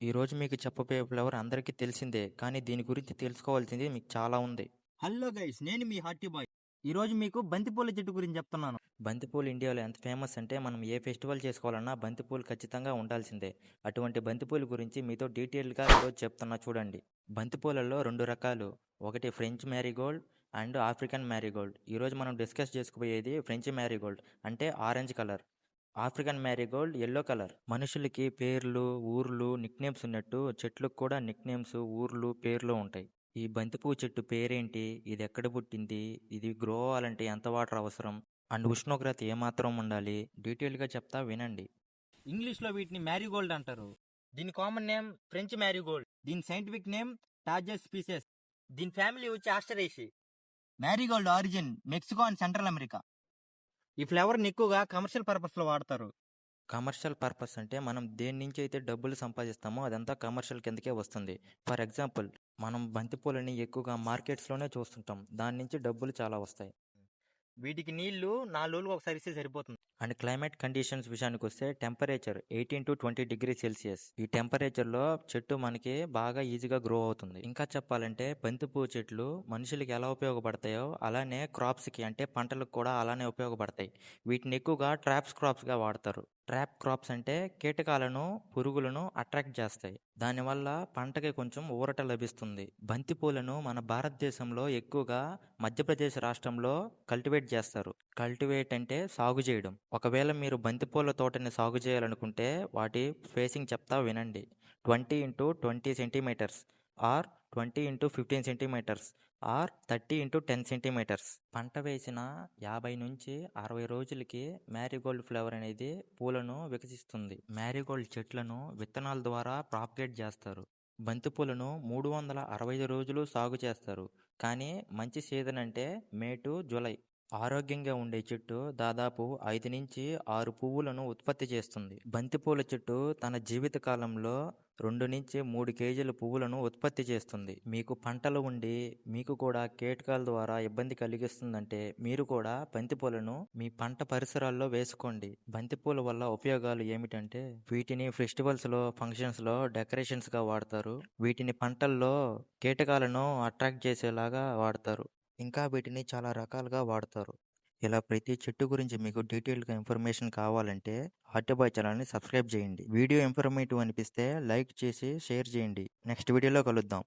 ఈరోజు మీకు చెప్పబోయే ఫ్లేవర్ అందరికీ తెలిసిందే. కానీ దీని గురించి తెలుసుకోవాల్సింది మీకు చాలా ఉంది. హలో గైస్ నేను మీ హార్టీ బాయ్ ఈరోజు మీకు బంతిపూల చెట్టు గురించి చెప్తున్నాను బంతిపూలు ఇండియాలో ఎంత ఫేమస్ అంటే మనం ఏ ఫెస్టివల్ చేసుకోవాలన్నా బంతిపూలు ఖచ్చితంగా ఉండాల్సిందే. అటువంటి బంతిపూల గురించి మీతో డీటెయిల్‌గా ఈరోజు చెప్తున్నా చూడండి. బంతిపూలలో 2 రకాలు. ఒకటి French marigold and African marigold. ఈరోజు మనం డిస్కస్ చేసుకోబోయేది ఫ్రెంచ్ మ్యారీగోల్డ్ అంటే orange colour. African marigold yellow colour. మనుషులకి పేర్లు, ఊర్లు, నిక్‌నేమ్స్ ఉన్నట్టు చెట్లకు కూడా నిక్‌నేమ్స్, ఊర్లు, పేర్లు ఉంటాయి. ఈ బంతిపువ్వు చెట్టు పేరేంటి? ఇది ఎక్కడ పుట్టింది? ఇది గ్రో అవ్వాలంటే ఎంత వాటర్ అవసరం? అండ్ ఉష్ణోగ్రత ఏమాత్రం ఉండాలి? డీటెయిల్‌గా చెప్తా వినండి. ఇంగ్లీష్లో వీటిని మ్యారీగోల్డ్ అంటారు దీని కామన్ నేమ్ ఫ్రెంచ్ మ్యారీగోల్డ్ దీని సైంటిఫిక్ నేమ్ టార్జెస్ స్పీసెస్ దీని ఫ్యామిలీ వచ్చి Asteraceae marigold origin Mexico and Central America ఈ ఫ్లేవర్ని ఎక్కువగా కమర్షియల్ పర్పస్లో వాడతారు కమర్షియల్ పర్పస్ అంటే మనం దేని నుంచి అయితే డబ్బులు సంపాదిస్తామో అదంతా కమర్షియల్ కిందకే వస్తుంది. ఫర్ ఎగ్జాంపుల్ మనం బంతిపూలని ఎక్కువగా మార్కెట్స్‌లోనే చూస్తుంటాం. దాని నుంచి డబ్బులు చాలా వస్తాయి. వీటికి నీళ్ళు నాలుగు రోజులకు ఒకసారి ఇస్తే సరిపోతుంది అండ్ క్లైమేట్ కండిషన్స్ విషయానికొస్తే టెంపరేచర్ 18-20 డిగ్రీ సెల్సియస్. ఈ టెంపరేచర్‌లో చెట్టు మనకి బాగా ఈజీగా గ్రో అవుతుంది. ఇంకా చెప్పాలంటే బంతిపూ చెట్లు మనుషులకి ఎలా ఉపయోగపడతాయో అలానే క్రాప్స్‌కి అంటే పంటలకు కూడా అలానే ఉపయోగపడతాయి. వీటిని ఎక్కువగా ట్రాప్స్ క్రాప్స్‌గా వాడతారు. ట్రాప్ క్రాప్స్ అంటే కీటకాలను, పురుగులను అట్రాక్ట్ చేస్తాయి. దానివల్ల పంటకి కొంచెం ఊరట లభిస్తుంది. బంతిపూలను మన భారతదేశంలో ఎక్కువగా మధ్యప్రదేశ్ రాష్ట్రంలో కల్టివేట్ చేస్తారు. కల్టివేట్ అంటే సాగు చేయడం. ఒకవేళ మీరు బంతిపూల తోటని సాగు చేయాలనుకుంటే వాటి స్పేసింగ్ చెప్తా వినండి. 20x20 centimetres or 20x15 centimetres or 30x10 centimetres. పంట వేసిన 50-60 రోజులకి మ్యారీగోల్డ్ ఫ్లవర్ అనేది పూలను వికసిస్తుంది. మ్యారీగోల్డ్ చెట్లను విత్తనాల ద్వారా ప్రాపగేట్ చేస్తారు. బంతిపూలను 365 రోజులు సాగు చేస్తారు. కానీ మంచి సీజన్ అంటే మే టు జూలై. ఆరోగ్యంగా ఉండే చెట్టు దాదాపు 5-6 పువ్వులను ఉత్పత్తి చేస్తుంది. బంతిపూల చెట్టు తన జీవిత కాలంలో 2-3 కేజీల పువ్వులను ఉత్పత్తి చేస్తుంది. మీకు పంటలు ఉండి మీకు కూడా కీటకాల ద్వారా ఇబ్బంది కలిగిస్తుందంటే మీరు కూడా బంతిపూలను మీ పంట పరిసరాల్లో వేసుకోండి. బంతిపూల వల్ల ఉపయోగాలు ఏమిటంటే వీటిని ఫెస్టివల్స్‌లో, ఫంక్షన్స్‌లో డెకరేషన్స్‌గా వాడతారు. వీటిని పంటల్లో కీటకాలను అట్రాక్ట్ చేసేలాగా వాడతారు. ఇంకా వీటిని చాలా రకాలుగా వాడతారు. ఇలా ప్రతి చెట్టు గురించి మీకు డీటెయిల్‌గా ఇన్ఫర్మేషన్ కావాలంటే హార్టబాయ్ ఛానల్‌ని సబ్స్క్రైబ్ చేయండి. వీడియో ఇన్ఫర్మేటివ్ అనిపిస్తే లైక్ చేసి షేర్ చేయండి. నెక్స్ట్ వీడియోలో కలుద్దాం.